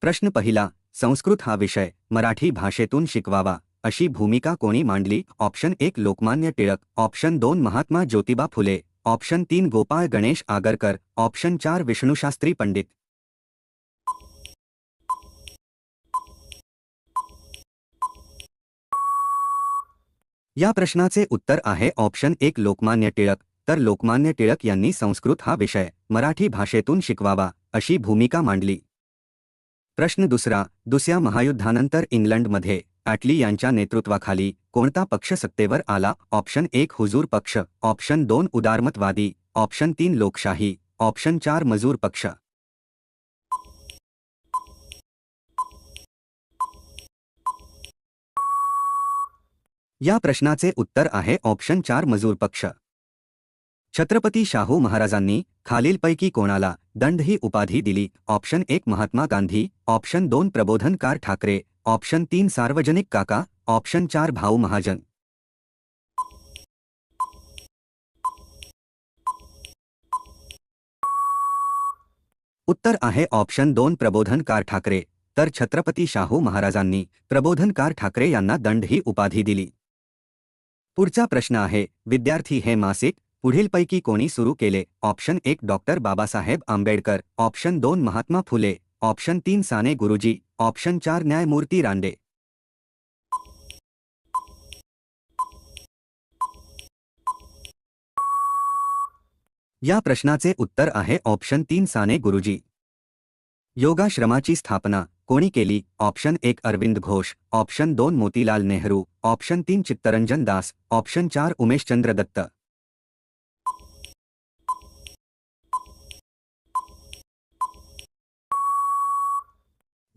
प्रश्न पहिला संस्कृत हा विषय मराठी भाषेतून शिकवावा अशी भूमिका कोणी मांडली? ऑप्शन एक लोकमान्य टिळक. ऑप्शन दोन महात्मा ज्योतिबा फुले. ऑप्शन तीन गोपाळ गणेश आगरकर. ऑप्शन चार विष्णुशास्त्री पंडित. या प्रश्नाचे उत्तर आहे ऑप्शन एक लोकमान्य टिळक. तर लोकमान्य टिळक यांनी संस्कृत हा विषय मराठी भाषेतून शिकवावा अशी भूमिका मांडली. प्रश्न दुसरा दुसऱ्या महायुद्धानंतर इंग्लंडमध्ये ॲटली यांच्या नेतृत्वाखाली कोणता पक्ष सत्तेवर आला? ऑप्शन एक हुजूर पक्ष. ऑप्शन दोन उदारमतवादी. ऑप्शन तीन लोकशाही. ऑप्शन चार मजूर पक्ष. या प्रश्नाचे उत्तर आहे ऑप्शन चार मजूर पक्ष. छत्रपती शाहू महाराजांनी खालीलपैकी कोणाला दंड ही उपाधी दिली? ऑप्शन एक, महात्मा गांधी. ऑप्शन दोन, प्रबोधनकार ठाकरे. ऑप्शन तीन, सार्वजनिक काका. ऑप्शन चार, भाऊ महाजन. उत्तर आहे, ऑप्शन दोन, प्रबोधनकार ठाकरे. तर छत्रपती शाहू महाराजांनी प्रबोधनकार ठाकरे यांना दंड ही उपाधी दिली. पुढचा प्रश्न आहे, विद्यार्थी हे मासिक पुढीलपैकी कोणी सुरू केले? ऑप्शन एक डॉक्टर बाबासाहेब आंबेडकर. ऑप्शन दोन महात्मा फुले. ऑप्शन तीन साने गुरुजी. ऑप्शन चार न्यायमूर्ती रांडे. या प्रश्नाचे उत्तर आहे ऑप्शन तीन साने गुरुजी. योगाश्रमाची स्थापना. कोणी केली? ऑप्शन एक अरविंद घोष. ऑप्शन दोन मोतीलाल नेहरू. ऑप्शन तीन चित्तरंजन दास. ऑप्शन चार उमेशचंद्र दत्त.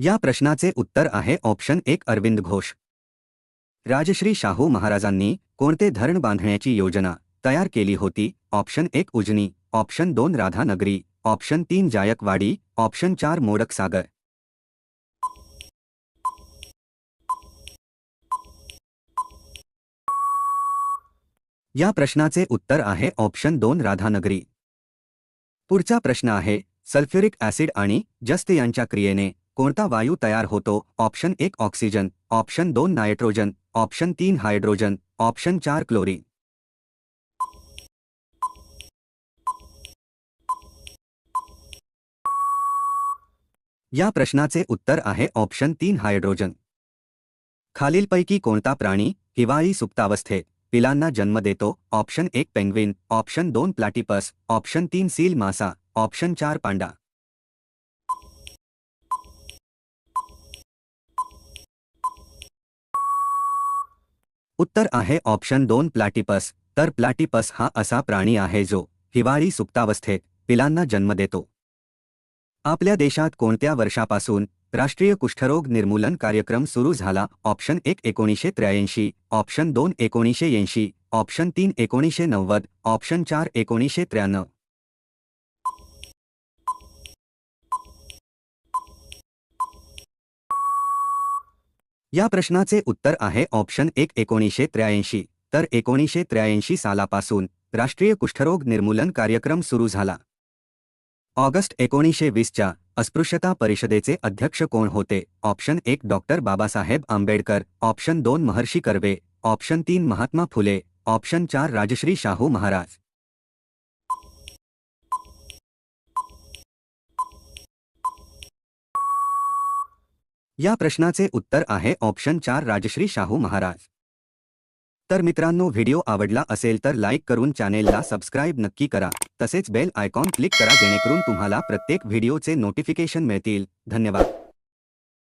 या प्रश्नाचे उत्तर आहे ऑप्शन एक अरविंद घोष. राजश्री शाहू महाराजांनी कोणते धरण बांधण्याची योजना तयार केली होती? ऑप्शन एक उजनी, ऑप्शन दोन राधानगरी, ऑप्शन तीन जायकवाडी, ऑप्शन चार मोडक सागर या प्रश्नाचे उत्तर आहे ऑप्शन दोन राधानगरी. पुढचा प्रश्न आहे, सल्फ्युरिक ॲसिड आणि जस्त यांच्या क्रियेने कोणता वायू तयार होतो? ऑप्शन एक ऑक्सिजन, ऑप्शन दोन नायट्रोजन, ऑप्शन तीन हायड्रोजन, ऑप्शन चार क्लोरीन. या प्रश्नाचे उत्तर आहे ऑप्शन तीन हायड्रोजन. खालीलपैकी कोणता प्राणी हिवाळी सुप्तावस्थेत पिलांना जन्म देतो? ऑप्शन एक पेंग्विन, ऑप्शन दोन प्लॅटिपस, ऑप्शन तीन सील मासा, ऑप्शन चार पांडा. उत्तर आहे ऑप्शन दोन प्लॅटिपस. तर प्लॅटिपस हा असा प्राणी आहे जो हिवाळी सुप्तावस्थेत पिलांना जन्म देतो. आपल्या देशात कोणत्या वर्षापासून राष्ट्रीय कुष्ठरोग निर्मूलन कार्यक्रम सुरू झाला? ऑप्शन एक एकोणीसशे त्र्याऐंशी ऑप्शन दोन एकोणीसशे ऐंशी ऑप्शन तीन एकोणीसशे नव्वद ऑप्शन चार एकोणीसशे त्र्याण्णव. या प्रश्नाचे उत्तर आहे ऑप्शन एक एकोणीसशे त्र्याऐंशी. तर एकोणीसशे त्र्याऐंशी सालापासून राष्ट्रीय कुष्ठरोग निर्मूलन कार्यक्रम सुरू झाला. ऑगस्ट एकोणीसशे वीसच्या अस्पृश्यता परिषदेचे अध्यक्ष कोण होते? ऑप्शन एक डॉक्टर बाबासाहेब आंबेडकर. ऑप्शन दोन महर्षी कर्वे. ऑप्शन तीन महात्मा फुले. ऑप्शन चार राजश्री शाहू महाराज. या प्रश्नाचे उत्तर आहे ऑप्शन चार राजश्री शाहू महाराज. तर मित्रांनो व्हिडिओ आवडला असेल तर लाईक करून चॅनेलला सबस्क्राईब नक्की करा. तसेच बेल आयकॉन क्लिक करा जेणेकरून तुम्हाला प्रत्येक व्हिडिओचे नोटिफिकेशन मिळतील. धन्यवाद.